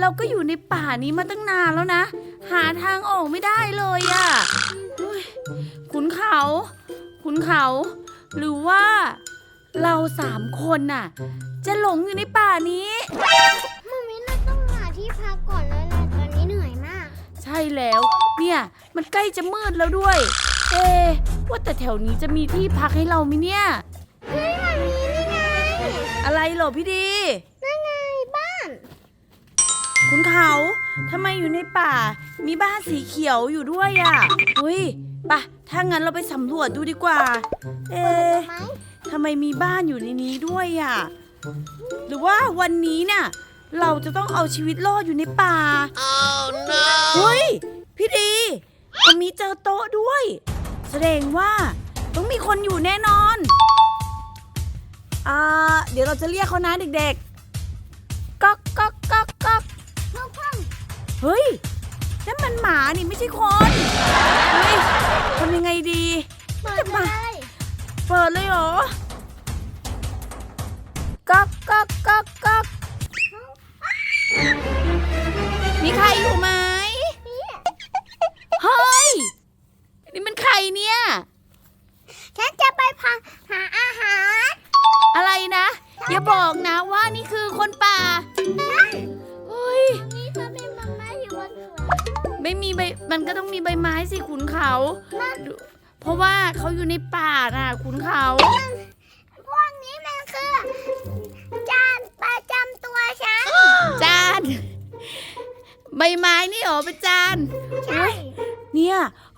เราก็อยู่ในป่านี้มาตั้งนานแล้วนะ หาทางออกไม่ได้เลยอะเฮ้ยขุนเขา ขุนเขา หรือว่า เราสามคนน่ะ จะหลงอยู่ในป่านี้ มามิเราต้องหาที่พักก่อนแล้วนะตอนนี้เหนื่อยมาก ใช่แล้ว เนี่ย มันใกล้จะมืดแล้วด้วย เอะว่าแต่แถวนี้จะมีที่พักให้เราไหมเนี่ย เฮ้ยมามีนี่ไง อะไรเหรอพี่ดีนั่นไงบ้าน คุณเขาทำไมอยู่ในป่า มีบ้านสีเขียวอยู่ด้วยอะ่ะอุ้ยปะถ้างั้นเราไปสำรวจดูดีกว่า เอ๊เปิดะไหมทำไมมีบ้านอยู่ในนี้ด้วยอะ่ะ หรือว่าวันนี้เนี่ยเราจะต้องเอาชีวิตรอดอยู่ในป่าเฮ้ย พี่ดีมันมีเจอโต๊ะด้วย แสดงว่าต้องมีคนอยู่แน่นอน อ่า เดี๋ยวเราจะเรียกเขานะเด็กๆ ก๊อกก๊อกก๊อกก๊อกลูกพ่อง เฮ้ยนั่นมันหมานี่ไม่ใช่คนเฮ้ยทำยังไงดีเปิดจะเลมายเปิดเลยเหรอก๊อกก๊อกก๊อกก๊อก เขานั่นเพราะว่าเขาอยู่ในป่าน่ะขุนเขา พวกนี้มันคือ จานประจำตัวฉัน จาน ใบไม้นี่เหรอเป็นจานใช่ เนี่ย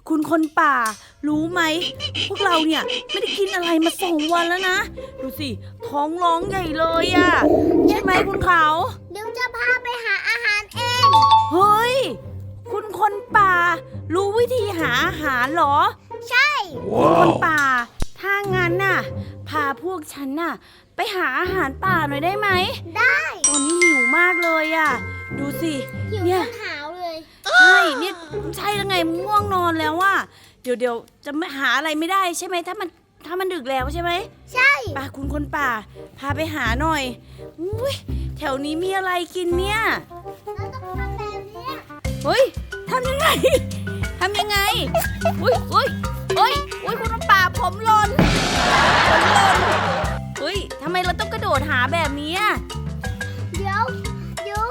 คุณคนป่า รู้ไหม พวกเราเนี่ย ไม่ได้กินอะไรมาสองวันแล้วนะ ดูสิ ท้องร้องใหญ่เลยอะใช่ไหมคุณเขา เดี๋ยวจะพาไปหาอาหารเอง เฮ้ย คุณคนป่า รู้วิธีหาอาหารเหรอ ใช่คุณคนป่า ถ้างั้นน่ะ พาพวกฉันน่ะ ไปหาอาหารป่าหน่อยได้ไหม ได้ ตอนนี้หิวมากเลยอะดูสิ หิวเนี่จยนหาวเลย ใช่เนี่ยใช่แล้วไงง่วงนอนแล้วว่าเดี๋ยวเดี๋ยวจะไม่หาอะไรไม่ได้ใช่ไหมถ้ามันถ้ามันดึกแล้วใช่ไหม ใช่ป่าคุณคนป่า พาไปหาหน่อยอุ้ยแถวนี้มีอะไรกินเนี่ย เราต้องทำแบบนี้เฮ้ยทำยังไงทำยังไง อุ้ยอุ้ยอุ้ยอุ้ยคุณคนป่าผมหล่นผมหล่นอุ้ยทำไมเราต้องกระโดดหาแบบนี้อะเดี๋ยวเดี๋ยว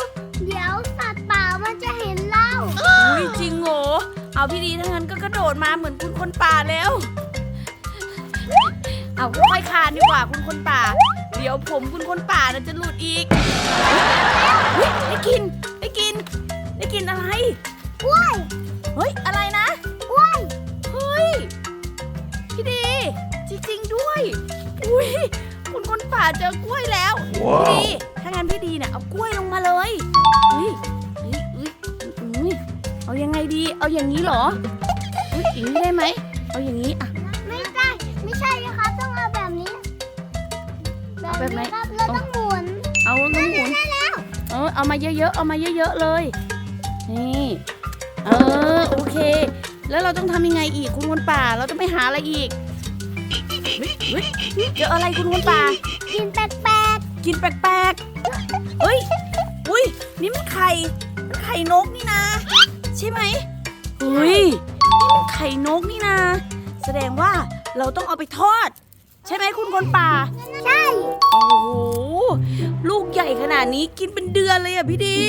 เดี๋ยวสัตว์ป่ามันจะเห็นเราอุ้ยจริงโหเอาพี่ดีทั้างนั้นก็กระโดดมาเหมือนคุณคนป่าแล้ว เอาค่อยๆคานดีกว่าคุณคนป่า เดี๋ยวผมคุณคนป่าน่ะจะหลุดอีกเฮ้ยได้กินได้กิน คุณคนป่าเจอกล้วยแล้วพี่ดีถ้างั้นพี่ดีเนี่ยเอากล้วยลงมาเลยเฮ้ยเฮ้ยเฮ้ยอุ้ยเอายังไงดี เอาอย่างนี้เหรอเฮ้ยอย่างนี้ได้ไหมเอาอย่างนี้อะไม่ได้ไม่ใช่ครับต้องเอาแบบนี้เอาแบบไหนครับเราต้องหมุนเอาลูกหมุนได้แล้วเออเอามาเยอะๆเอามาเยอะๆเลยนี่เออโอเค แล้วเราต้องทำยังไงอีกคุณคนป่าเราต้องไปหาอะไรอีกเฮ้ยเฮ้ยเจออะไรคุณคนป่า กินแปลกกินแปลกๆเฮ้ย อุ้ย นี่มันไข่ มันไข่นกนี่นะ ใช่ไหมเฮ้ย นี่มันไข่นกนี่นะ แสดงว่าเราต้องเอาไปทอด ใช่ไหมคุณคนป่า ๆ ใช่ โอ้โห ลูกใหญ่ขนาดนี้กินเป็นเดือนเลยอะพี่ดี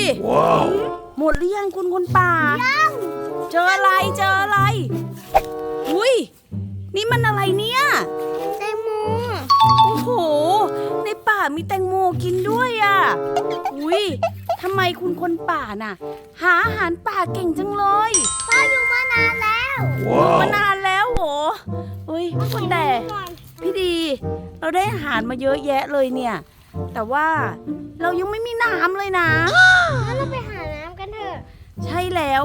หมดหรือยังคุณคนป่าเจออะไร เจออะไร กินด้วยอะ อุ้ยทำไมคุณคนป่าน่ะ หาอาหารป่าเก่งจังเลยพ่ออยู่มานานแล้วมานานแล้วโหอุ้ยแต่พี่ดี เราได้อาหารมาเยอะแยะเลยเนี่ย แต่ว่าเรายังไม่มีน้ำเลยนะงั้นเราไปหาน้ำกันเถอะ ใช่แล้ว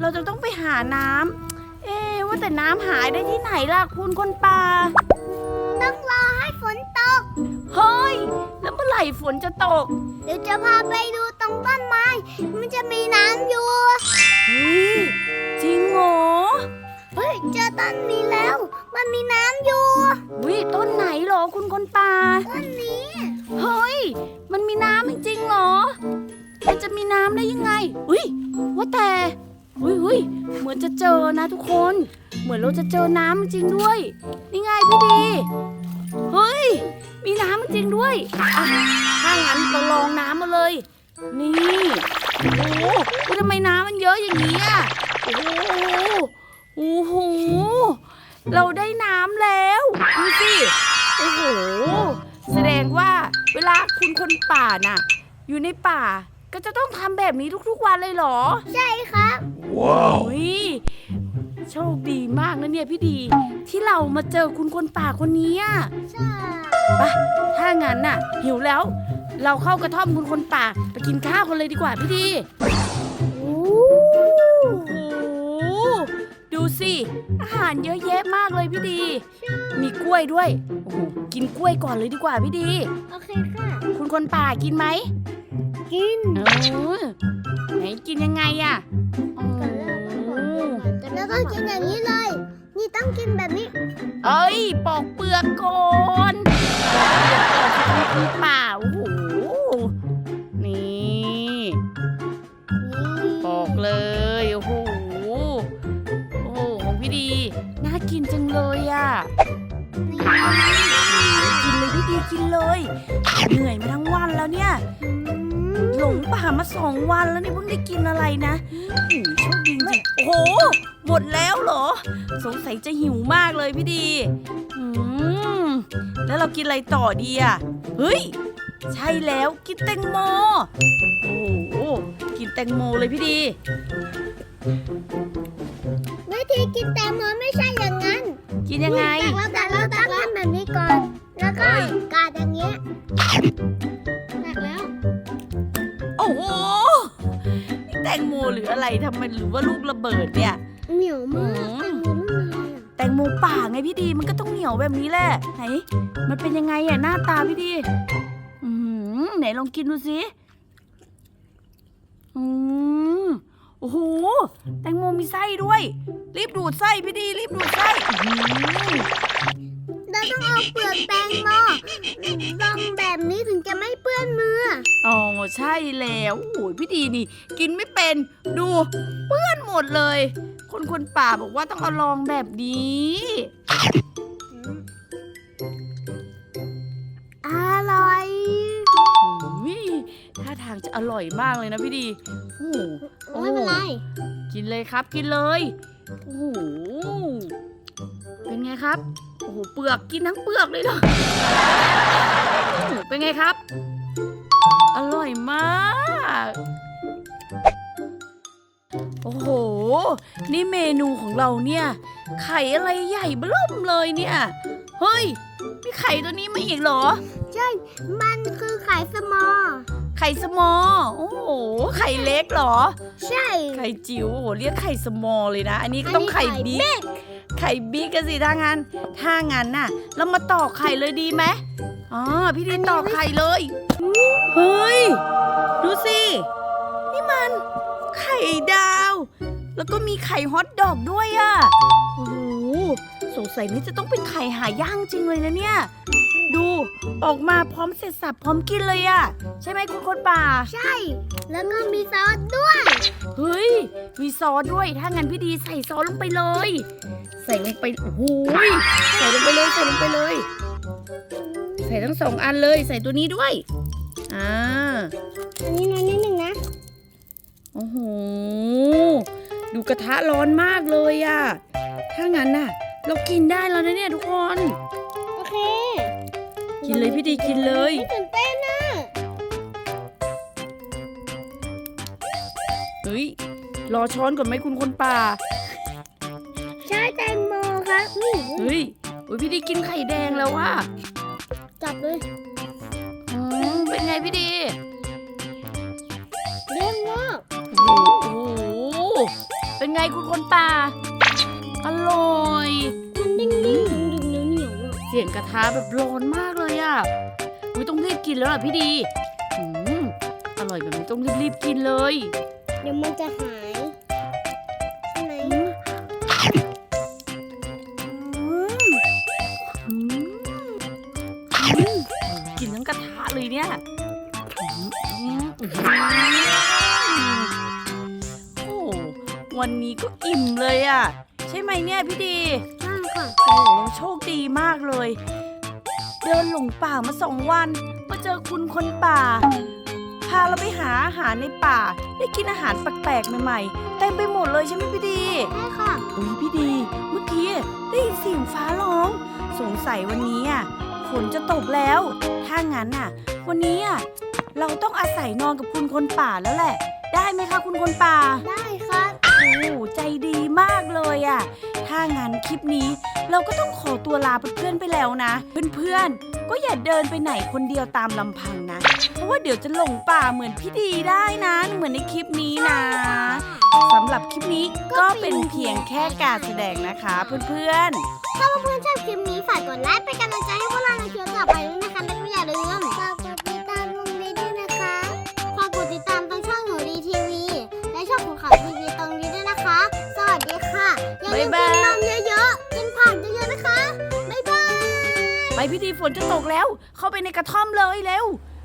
เราจะต้องไปหาน้ำเอ๊ะว่าแต่น้ำหายได้ที่ไหนล่ะคุณคนป่าต้องรอให้ฝนตก เฮ้ยแล้วเมื่อ ไหร่ฝนจะตกเดี๋ยวจะพาไปดูตรงต้นไม้ มันจะมีน้ำอยู่เฮ้ยจริงเหรอเฮ้ยเจอต้นนี้แล้ว มันมีน้ำอยู่วิต้นไหนเหรอคุณคนป่าต้นนี้เฮ้ย มันมีน้ำจริงๆเหรอ มันจะมีน้ำได้ยังไงอุ้ยว่าแต่อุ้ยอุ้ยเหมือนจะเจอนะทุกคน เหมือนเราจะเจอน้ำจริงด้วย นี่ไงพี่ดี ด้วยอะถ้างั้นเราลองน้ำมาเลย นี่โอ้โหอุ๊ยทำไมน้ำมันเยอะอย่างนี้อะโอ้โหโอ้โหเราได้น้ำแล้วดูสิโอ้โหแสดงว่าเวลาคุณคนป่าน่ะ อยู่ในป่าก็จะต้องทำแบบนี้ทุกๆวันเลยเหรอ ใช่ครับ Wow. โอ้ยโชคดีมากนะเนี่ยพี่ดี ที่เรามาเจอคุณคนป่าคนนี้อะใช่ ไปถ้างั้นน่ะ หิวแล้ว เราเข้ากระท่อมคุณคนป่า ไปกินข้าวกันเลยดีกว่าพี่ดีโอ้โอ้โหดูสิ อาหารเยอะแยะมากเลยพี่ดี มีกล้วยด้วย โอ้โห กินกล้วยก่อนเลยดีกว่าพี่ดี โอเคค่ะ คุณคนป่ากินไหมกินเออไหนกินยังไงอะโอ้โหแล้วก็กินอย่างนี้เลย นี่ต้องกินแบบนี้ เอ้ย ปอกเปลือกก่อนปอกเปลือกก่อนคุณป่าโอ้โห นี่ ปอกเลย โอ้โห โอ้โห ของพี่ดี น่ากินจังเลยอะกินเลยพี่ดีกินเลย เหนื่อยมาทั้งวันแล้วเนี่ย หลงป่ามาสองวันแล้วนี่เพิ่งได้กินอะไรนะโอ้โหโชคดีจริงๆโอ้โหห มดแล้วเหรอ สงสัยจะหิวมากเลยพี่ดี อืม แล้วเรากินอะไรต่อดีอะ เฮ้ย ใช่แล้วกินแตงโม โอ้โหกินแตงโมเลยพี่ดี วิธีกินแตงโมไม่ใช่อย่างนั้นกินยังไงแต่เราต้องทำแบบนี้ก่อน แล้วก็เอ้ย กาดอย่างเงี้ยตักแล้ว โอ้โหนี่แตงโมหรืออะไรทำไมหรือว่าลูกระเบิดเนี่ย เหนียวมากอืมแตงโมรุ่นอะไรอะแตงโมป่าไงพี่ดีมันก็ต้องเหนียวแบบนี้แหละไหนมันเป็นยังไงอะหน้าตาพี่ดีอืมไหนลองกินดูสิอืมโอ้โหแตงโมมีไส้ด้วย รีบดูดไส้พี่ดีรีบดูดไส้อื้อหือ เราต้องเอาเปลือกแตงโมลองแบบนี้ถึงจะไม่เปื้อนมืออ๋อใช่แล้วโอ้ยพี่ดีนี่ กินไม่เป็นดูเปื้อนหมดเลย คนคนป่าบอกว่าต้องเอาลองแบบนี้อร่อยอุ้ยท่าทางจะอร่อยมากเลยนะพี่ดีโอ้โหโอ้ไม่เป็นไร กินเลยครับกินเลย โอ้โห เป็นไงครับ โอ้โห เปลือกกินทั้งเปลือกเลยเนาะโอ้โหเป็นไงครับ อร่อยมาก นี่เมนูของเราเนี่ยไข่อะไรใหญ่เบิ่มเลยเนี่ย เฮ้ยมีไข่ตัวนี้มาอีกเหรอ ใช่ มันคือไข่สมอ ไข่สมอ โอ้โห ไข่เล็กเหรอ ใช่ ไข่จิ๋วโอ้โหเรียกไข่สมอลเลยนะ อันนี้ก็ต้องไข่บิ๊ก ไข่บิ๊กกันสิถ้างั้น ถ้างั้นน่ะ เรามาตอกไข่เลยดีไหมอ๋อ พี่ดินตอกไข่เลย เฮ้ย ดูสิ นี่มัน ไข่ดาว แล้วก็มีไข่ฮอทดอกด้วยอะ่ะโอ้โหสงสัยนี่จะต้องเป็นไข่หายากจริงเลยนะเนี่ย ดูออกมาพร้อมเสร็จสับพร้อมกินเลยอะ่ะ ใช่ไหมคุณคนป่า ใช่ แล้วก็มีซอสด้วย เฮ้ย มีซอสด้วย ถ้างั้นพี่ดีใส่ซอสลงไปเลย ใส่ลงไป โอ้โหยใส่ลงไปเลยใส่ลงไปเลย ใส่ทั้งสองอันเลย ใส่ตัวนี้ด้วย อ่า อันนี้น้อยนิดหนึ่งนะ โอ้โห ดูกระทะร้อนมากเลยอะถ้างั้นน่ะ เรากินได้แล้วนะเนี่ยทุกคน โอเค กินเลยพี่ดีกินเลยตื่นเต้นนะเฮ้ย รอช้อนก่อนไหมคุณคนป่า ใช่แตงโมครับนี่เฮ้ยโอ้ยพี่ดีกินไข่แดงแล้วว่ะจับเลย อืมเป็นไงพี่ดี ห็นกระทะแบบร้อนมากเลยอะอุ้ยต้องรีบกินแล้วล่ะพี่ดีอืมอร่อยแบบนี้ต้องรีบๆกินเลย เดี๋ยวมันจะหาย ใช่ไหมอืมอืกินทั้งกระทะเลยเนี่ยโอ้วันนี้ก็อิ่มเลยอะ ใช่ไหมเนี่ยพี่ดี ค่ะ โอ้โหโชคดีมากเลย เดินหลงป่ามาสองวัน มาเจอคุณคนป่า พาเราไปหาอาหารในป่า ได้กินอาหารแปลกๆใหม่ๆเต็มไปหมดเลยใช่ไหมพี่ดี ใช่ค่ะ อุ้ยพี่ดี เมื่อกี้ได้ยินเสียงฟ้าร้อง สงสัยวันนี้อะฝนจะตกแล้ว ถ้างั้นน่ะ วันนี้อะเราต้องอาศัยนอนกับคุณคนป่าแล้วแหละ ได้ไหมคะคุณคนป่า ได้ครับโอ้ ใจดีมากเลยอะ ถ้างั้นคลิปนี้เราก็ต้องขอตัวลาเพื่อนๆไปแล้วนะ เพื่อนๆ ก็อย่าเดินไปไหนคนเดียวตามลำพังนะ เพราะว่าเดี๋ยวจะหลงป่าเหมือนพี่ดีได้นะ เหมือนในคลิปนี้นะสำหรับคลิปนี้ก็เป็นเพียงแค่การแสดงนะคะเพื่อนๆ ถ้าเพื่อนๆชอบคลิปนี้ฝากกดไลค์เป็นกำลังใจให้พวกเราในคลิปต่อไปด้วยนะคะและก็อย่าลืม ดีฝนจะตกแล้ว เข้าไปในกระท่อมเลยเร็ว